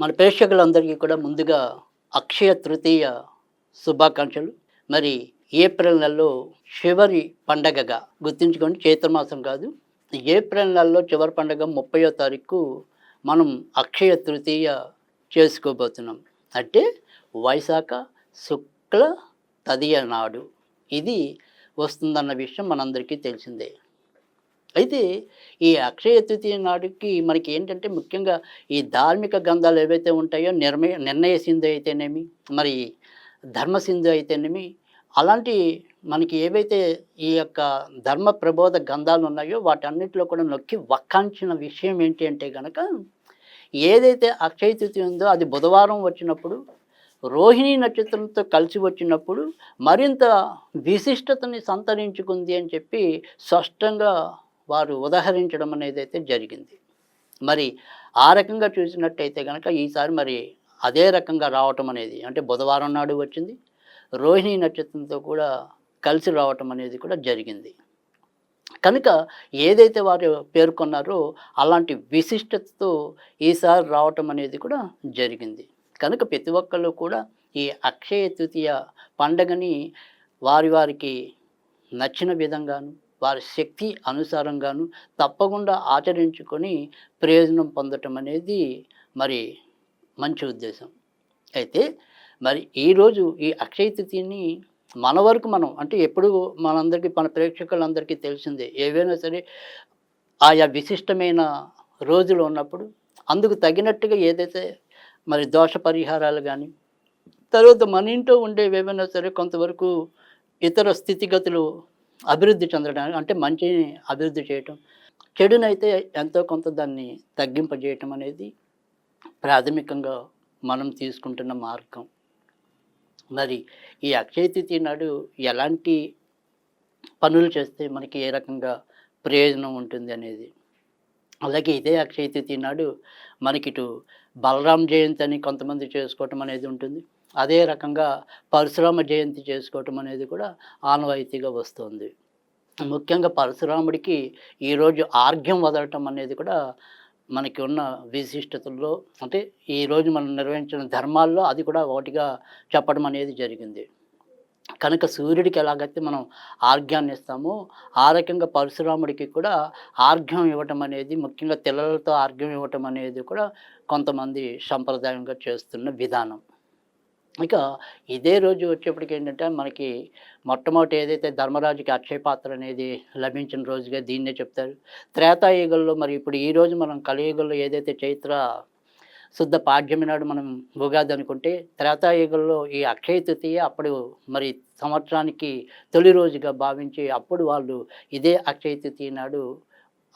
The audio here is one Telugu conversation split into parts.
మన ప్రేక్షకులందరికీ కూడా ముందుగా అక్షయ తృతీయ శుభాకాంక్షలు. మరి ఏప్రిల్ నెలలో చివరి పండగగా గుర్తుంచుకోండి చైత్రమాసం కాదు. ఏప్రిల్ నెలలో చివరి పండగ ముప్పయో తారీఖు మనం అక్షయ తృతీయ చేసుకోబోతున్నాం. అంటే వైశాఖ శుక్ల తదియ నాడు. ఇది వస్తుందన్న విషయం మనందరికీ తెలిసిందే. అయితే ఈ అక్షయ తృతీయ నాడుకి మనకి ఏంటంటే ముఖ్యంగా ఈ ధార్మిక గ్రంథాలు ఏవైతే ఉంటాయో నిర్మయ నిర్ణయ సింధు అయితేనేమి మరి ధర్మ సింధు అయితేనేమి అలాంటి మనకి ఏవైతే ఈ యొక్క ధర్మ ప్రబోధ గ్రంథాలు ఉన్నాయో వాటన్నిటిలో కూడా నొక్కి వక్కాంచిన విషయం ఏంటి అంటే కనుక ఏదైతే అక్షయ తృతీయ ఉందో అది బుధవారం వచ్చినప్పుడు రోహిణి నక్షత్రంతో కలిసి వచ్చినప్పుడు మరింత విశిష్టతని సంతరించుకుంది అని చెప్పి స్పష్టంగా వారు ఉదహరించడం అనేది అయితే జరిగింది. మరి ఆ రకంగా చూసినట్టయితే కనుక ఈసారి మరి అదే రకంగా రావటం అనేది అంటే బుధవారం నాడు వచ్చింది. రోహిణి నక్షత్రంతో కూడా కలిసి రావటం అనేది కూడా జరిగింది. కనుక ఏదైతే వారు పేర్కొన్నారో అలాంటి విశిష్టతతో ఈసారి రావటం అనేది కూడా జరిగింది. కనుక ప్రతి ఒక్కళ్ళు కూడా ఈ అక్షయ తృతీయ పండగని వారి వారికి నచ్చిన విధంగాను వారి శక్తి అనుసారంగాను తప్పకుండా ఆచరించుకొని ప్రయోజనం పొందటం అనేది మరి మంచి ఉద్దేశం. అయితే మరి ఈరోజు ఈ అక్షయ తృతీయని మన వరకు మనం అంటే ఎప్పుడు మనందరికీ మన ప్రేక్షకులందరికీ తెలిసిందే. ఏవైనా సరే ఆయా విశిష్టమైన రోజులు ఉన్నప్పుడు అందుకు తగినట్టుగా ఏదైతే మరి దోష పరిహారాలు కానీ తర్వాత మన ఇంట్లో ఉండేవి ఏమైనా సరే కొంతవరకు ఇతర స్థితిగతులు అభివృద్ధి చెందడానికి అంటే మంచిని అభివృద్ధి చేయటం. చెడునైతే ఎంతో కొంత దాన్ని తగ్గింపజేయటం అనేది ప్రాథమికంగా మనం తీసుకుంటున్న మార్గం. మరి ఈ అక్షయ తిథి నాడు ఎలాంటి పనులు చేస్తే మనకి ఏ రకంగా ప్రయోజనం ఉంటుంది అనేది. అలాగే ఇదే అక్షయ తిథి నాడు మనకి ఇటు బలరాం జయంతి అని కొంతమంది చేసుకోవటం అనేది ఉంటుంది. అదే రకంగా పరశురామ జయంతి చేసుకోవటం అనేది కూడా ఆనవాయితీగా వస్తుంది. ముఖ్యంగా పరశురాముడికి ఈరోజు ఆర్ఘ్యం వదలటం అనేది కూడా మనకి ఉన్న విశిష్టతల్లో అంటే ఈరోజు మనం నిర్వహించిన ధర్మాల్లో అది కూడా ఒకటిగా చెప్పడం అనేది జరిగింది. కనుక సూర్యుడికి ఎలాగైతే మనం ఆర్ఘ్యాన్ని ఇస్తామో ఆ రకంగా పరశురాముడికి కూడా ఆర్ఘ్యం ఇవ్వటం అనేది ముఖ్యంగా తెల్లలతో ఆర్ఘ్యం ఇవ్వటం అనేది కూడా కొంతమంది సంప్రదాయంగా చేస్తున్న విధానం. ఇక ఇదే రోజు వచ్చేప్పటికి ఏంటంటే మనకి మొట్టమొదటి ఏదైతే ధర్మరాజుకి అక్షయ పాత్ర అనేది లభించిన రోజుగా దీన్నే చెప్తారు. త్రేతాయుగంలో మరి ఇప్పుడు ఈ రోజు మనం కలియుగంలో ఏదైతే చైత్ర శుద్ధ పాడ్యమి నాడు మనం ఉగాది అనుకుంటే త్రేతాయుగంలో ఈ అక్షయ తృతీయ అప్పుడు మరి సంవత్సరానికి తొలి రోజుగా భావించి అప్పుడు వాళ్ళు ఇదే అక్షయ తృతీయ నాడు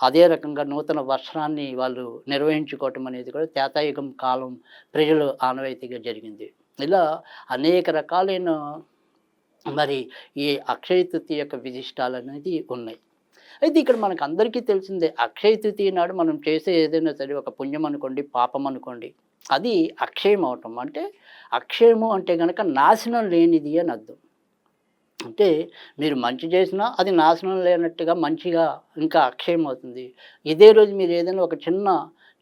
అదే రకంగా నూతన వర్షాన్ని వాళ్ళు నిర్వహించుకోవటం అనేది కూడా త్రేతాయుగం కాలం ప్రజలు ఆనవాయితీగా జరిగింది. ఇలా అనేక రకాలైన మరి ఈ అక్షయ తృతీయ యొక్క విశిష్టాలు అనేది ఉన్నాయి. అయితే ఇక్కడ మనకు అందరికీ తెలిసిందే అక్షయ తృతీయ నాడు మనం చేసే ఏదైనా సరే ఒక పుణ్యం అనుకోండి పాపం అనుకోండి అది అక్షయం అవటం. అంటే అక్షయము అంటే కనుక నాశనం లేనిది అని అర్థం. అంటే మీరు మంచి చేసినా అది నాశనం లేనట్టుగా మంచిగా ఇంకా అక్షయం అవుతుంది. ఇదే రోజు మీరు ఏదైనా ఒక చిన్న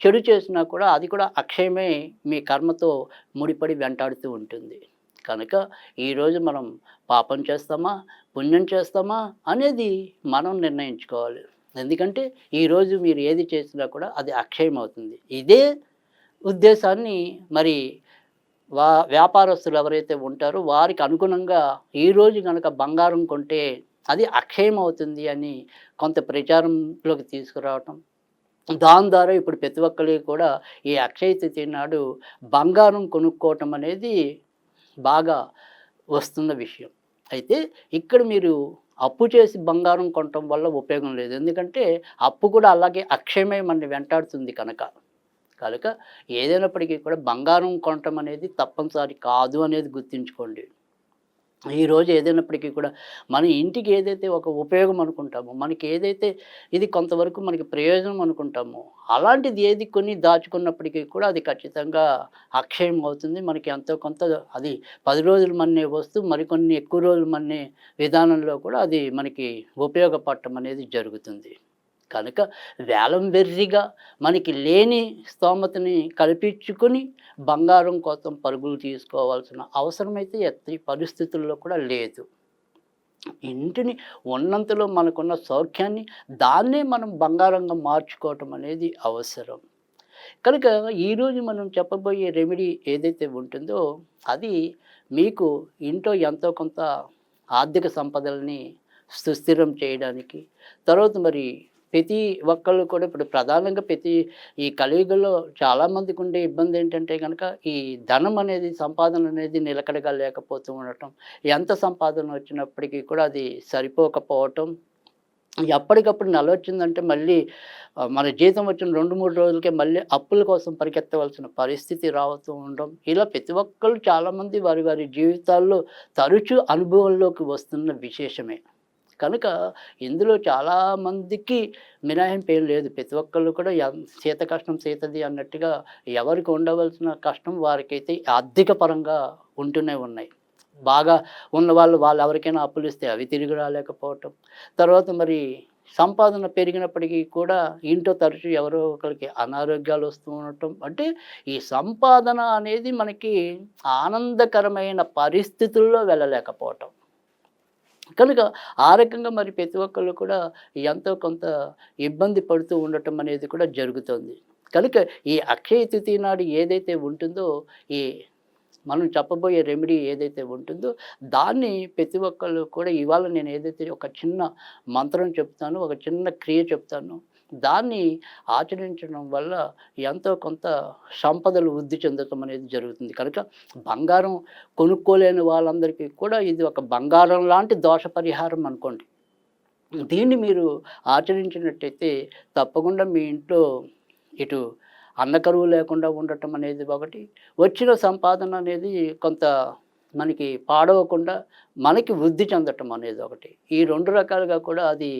చెడు చేసినా కూడా అది కూడా అక్షయమే మీ కర్మతో ముడిపడి వెంటాడుతూ ఉంటుంది. కనుక ఈరోజు మనం పాపం చేస్తామా? పుణ్యం చేస్తామా? అనేది మనం నిర్ణయించుకోవాలి. ఎందుకంటే ఈరోజు మీరు ఏది చేసినా కూడా అది అక్షయం అవుతుంది ఇదే ఉద్దేశాన్ని మరి వా వ్యాపారస్తులు ఎవరైతే ఉంటారో వారికి అనుగుణంగా ఈరోజు కనుక బంగారం కొంటే అది అక్షయం అవుతుంది అని కొంత ప్రచారంలోకి తీసుకురావటం దాని ద్వారా ఇప్పుడు ప్రతి ఒక్కరికి కూడా ఈ అక్షయ తృతీయ నాడు బంగారం కొనుక్కోవటం అనేది బాగా వస్తున్న విషయం. అయితే ఇక్కడ మీరు అప్పు చేసి బంగారం కొనటం వల్ల ఉపయోగం లేదు. ఎందుకంటే అప్పు కూడా అలాగే అక్షయమే మన వెంటాడుతుంది కనుక. కనుక ఏదైనప్పటికీ కూడా బంగారం కొనటం అనేది తప్పనిసరి కాదు అనేది గుర్తుంచుకోండి. ఈరోజు ఏదైనప్పటికీ కూడా మన ఇంటికి ఏదైతే ఒక ఉపయోగం అనుకుంటామో మనకి ఏదైతే ఇది కొంతవరకు మనకి ప్రయోజనం అనుకుంటామో అలాంటిది ఏది కొన్ని దాచుకున్నప్పటికీ కూడా అది ఖచ్చితంగా అక్షయం అవుతుంది. మనకి ఎంతో కొంత అది పది రోజులు మన్నే వస్తూ మరికొన్ని ఎక్కువ రోజులు మన్నే విధానంలో కూడా అది మనకి ఉపయోగపడటం అనేది జరుగుతుంది. కనుక వేలం వెర్రిగా మనకి లేని స్తోమతని కల్పించుకొని బంగారం కోసం పరుగులు తీసుకోవాల్సిన అవసరమైతే ఎత్తి పరిస్థితుల్లో కూడా లేదు. ఇంటిని ఉన్నంతలో మనకున్న సౌఖ్యాన్ని దాన్నే మనం బంగారంగా మార్చుకోవటం అనేది అవసరం. కనుక ఈరోజు మనం చెప్పబోయే రెమెడీ ఏదైతే ఉంటుందో అది మీకు ఇంట్లో ఎంతో కొంత ఆర్థిక సంపదల్ని సుస్థిరం చేయడానికి తర్వాత మరి ప్రతి ఒక్కళ్ళు కూడా ఇప్పుడు ప్రధానంగా ప్రతి ఈ కలియుగంలో చాలామందికి ఉండే ఇబ్బంది ఏంటంటే కనుక ఈ ధనం అనేది సంపాదన అనేది నిలకడగా లేకపోతూ ఉండటం ఎంత సంపాదన వచ్చినప్పటికీ కూడా అది సరిపోకపోవటం ఎప్పటికప్పుడు నెల వచ్చిందంటే మళ్ళీ మన జీతం వచ్చిన రెండు మూడు రోజులకే మళ్ళీ అప్పుల కోసం పరిగెత్తవలసిన పరిస్థితి రావుతూ ఉండడం ఇలా ప్రతి ఒక్కళ్ళు చాలామంది వారి వారి జీవితాల్లో తరచూ అనుభవంలోకి వస్తున్న విశేషమే. కనుక ఇందులో చాలామందికి మినహాయింపు ఏం లేదు. ప్రతి ఒక్కళ్ళు కూడా సీత కష్టం సీతది అన్నట్టుగా ఎవరికి ఉండవలసిన కష్టం వారికైతే ఆర్థిక పరంగా ఉంటూనే ఉన్నాయి. బాగా ఉన్న వాళ్ళు వాళ్ళు ఎవరికైనా అప్పులు ఇస్తే అవి తిరిగి రాలేకపోవటం. తర్వాత మరి సంపాదన పెరిగినప్పటికీ కూడా ఇంట్లో తరచూ ఎవరో ఒకరికి అనారోగ్యాలు వస్తూ ఉండటం. అంటే ఈ సంపాదన అనేది మనకి ఆనందకరమైన పరిస్థితుల్లో వెళ్ళలేకపోవటం. కనుక ఆ రకంగా మరి ప్రతి ఒక్కళ్ళు కూడా ఎంతో కొంత ఇబ్బంది పడుతూ ఉండటం అనేది కూడా జరుగుతుంది. కనుక ఈ అక్షయ తిథి నాడు ఏదైతే ఉంటుందో ఈ మనం చెప్పబోయే రెమెడీ ఏదైతే ఉంటుందో దాన్ని ప్రతి ఒక్కళ్ళు కూడా ఇవాళ నేను ఏదైతే ఒక చిన్న మంత్రం చెప్తాను ఒక చిన్న క్రియ చెప్తాను దాన్ని ఆచరించడం వల్ల ఎంతో కొంత సంపదలు వృద్ధి చెందటం అనేది జరుగుతుంది. కనుక బంగారం కొనుక్కోలేని వాళ్ళందరికీ కూడా ఇది ఒక బంగారం లాంటి దోష పరిహారం అనుకోండి. దీన్ని మీరు ఆచరించినట్టయితే తప్పకుండా మీ ఇంట్లో ఇటు అన్నకరువు లేకుండా ఉండటం అనేది ఒకటి వచ్చిన సంపాదన అనేది కొంత మనకి పాడవకుండా మనకి వృద్ధి చెందటం అనేది ఒకటి. ఈ రెండు రకాలుగా కూడా అది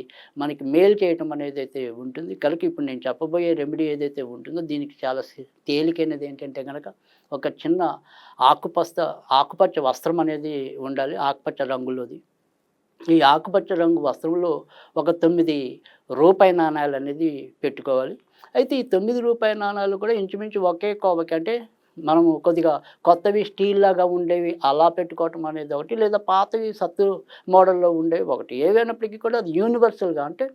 మనకి మేలు చేయటం అనేది అయితే ఉంటుంది. కనుక ఇప్పుడు నేను చెప్పబోయే రెమెడీ ఏదైతే ఉంటుందో దీనికి చాలా తేలికైనది ఏంటంటే కనుక ఒక చిన్న ఆకుపచ్చ ఆకుపచ్చ వస్త్రం అనేది ఉండాలి ఆకుపచ్చ రంగులోది. ఈ ఆకుపచ్చ రంగు వస్త్రంలో ఒక తొమ్మిది రూపాయి నాణాలు అనేది పెట్టుకోవాలి. అయితే ఈ తొమ్మిది రూపాయి నాణాలు కూడా ఇంచుమించు ఒకే కోవకి అంటే మనము కొద్దిగా కొత్తవి స్టీల్ లాగా ఉండేవి అలా పెట్టుకోవటం అనేది ఒకటి లేదా పాతవి సత్తు మోడల్లో ఉండేవి ఒకటి. ఏవైనప్పటికీ కూడా అది యూనివర్సల్గా అంటే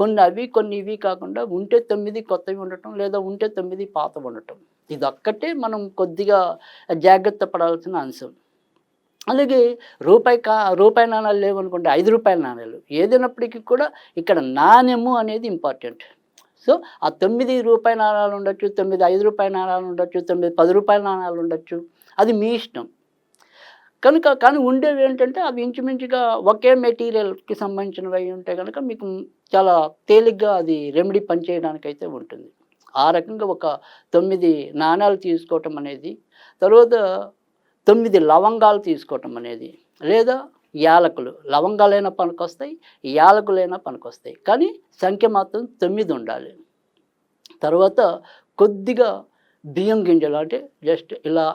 కొన్ని అవి కొన్ని ఇవి కాకుండా ఉంటే తొమ్మిది కొత్తవి ఉండటం లేదా ఉంటే తొమ్మిది పాతవి ఉండటం. ఇది ఒక్కటే మనం కొద్దిగా జాగ్రత్త పడాల్సిన అంశం. అలాగే రూపాయి కా రూపాయి నాణాలు లేవనుకుంటే ఐదు రూపాయల నాణాలు. ఏదైనప్పటికీ కూడా ఇక్కడ నాణ్యము అనేది ఇంపార్టెంట్ సో ఆ తొమ్మిది రూపాయి నాణాలు ఉండొచ్చు తొమ్మిది ఐదు రూపాయల నాణాలు ఉండొచ్చు తొమ్మిది పది రూపాయల నాణాలు ఉండొచ్చు. అది మీ ఇష్టం. కనుక కానీ ఉండేవి ఏంటంటే అవి ఇంచుమించుగా ఒకే మెటీరియల్కి సంబంధించినవి అయి ఉంటే కనుక మీకు చాలా తేలిగ్గా అది రెమెడీ పనిచేయడానికైతే ఉంటుంది. ఆ రకంగా ఒక తొమ్మిది నాణాలు తీసుకోవటం అనేది తర్వాత తొమ్మిది లవంగాలు తీసుకోవటం అనేది లేదా యాలకులు. లవంగాలైనా పనికొస్తాయి యాలకులైనా పనికొస్తాయి. కానీ సంఖ్య మాత్రం తొమ్మిది ఉండాలి. తర్వాత కొద్దిగా బియ్యం గింజలు అంటే జస్ట్ ఇలా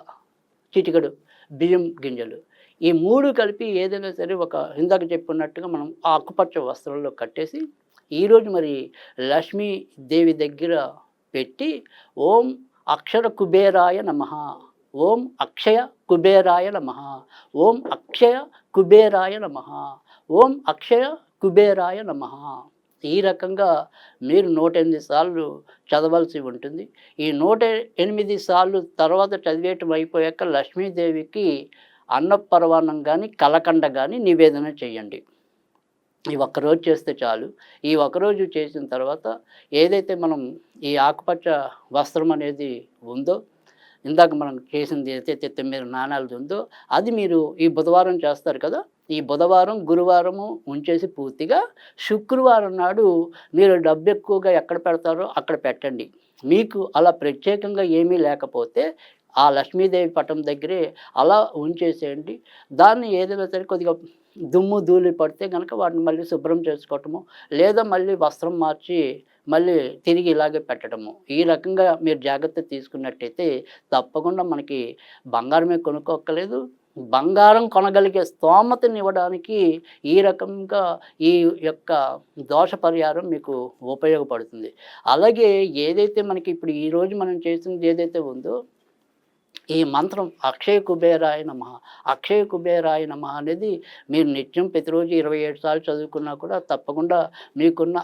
చిటికడు బియ్యం గింజలు. ఈ మూడు కలిపి ఏదైనా సరే ఒక ఇందాక చెప్పుకున్నట్టుగా మనం ఆకుపచ్చ వస్త్రంలో కట్టేసి ఈరోజు మరి లక్ష్మీ దేవి దగ్గర పెట్టి ఓం అక్షర కుబేరాయ నమ. ఓం అక్షయ కుబేరాయ నమ. ఓం అక్షయ కుబేరాయ నమ. ఓం అక్షయ కుబేరాయ నమ. ఈ రకంగా మీరు నూట ఎనిమిది సార్లు చదవాల్సి ఉంటుంది. ఈ నూట ఎనిమిది సార్లు తర్వాత చదివేయటం అయిపోయాక లక్ష్మీదేవికి అన్నపర్వాణం కానీ కలకండ కానీ నివేదన చేయండి. ఈ ఒక్కరోజు చేస్తే చాలు. ఈ ఒక్కరోజు చేసిన తర్వాత ఏదైతే మనం ఈ ఆకుపచ్చ వస్త్రం అనేది ఉందో ఇందాక మనం చేసింది ఏదైతే తొమ్మిది నాణాలు ఉందో అది మీరు ఈ బుధవారం చేస్తారు కదా? ఈ బుధవారం గురువారము ఉంచేసి పూర్తిగా శుక్రవారం నాడు మీరు డబ్బు ఎక్కువగా ఎక్కడ పెడతారో అక్కడ పెట్టండి. మీకు అలా ప్రత్యేకంగా ఏమీ లేకపోతే ఆ లక్ష్మీదేవి పటం దగ్గరే అలా ఉంచేసేయండి. దాన్ని ఏదైనా సరే కొద్దిగా దుమ్ము ధూళి పడితే కనుక వాటిని మళ్ళీ శుభ్రం చేసుకోవటము లేదా మళ్ళీ వస్త్రం మార్చి మళ్ళీ తిరిగి ఇలాగే పెట్టడము. ఈ రకంగా మీరు జాగ్రత్త తీసుకున్నట్టయితే తప్పకుండా మనకి బంగారమే కొనుక్కోక్కలేదు బంగారం కొనగలిగే స్తోమతని ఇవ్వడానికి ఈ రకంగా ఈ యొక్క దోష పరిహారం మీకు ఉపయోగపడుతుంది. అలాగే ఏదైతే మనకి ఇప్పుడు ఈరోజు మనం చేసింది ఏదైతే ఉందో ఈ మంత్రం అక్షయ కుబేరాయ నమ అక్షయ కుబేరాయ నమ అనేది మీరు నిత్యం ప్రతిరోజు ఇరవై ఏడు సార్లు చదువుకున్నా కూడా తప్పకుండా మీకున్న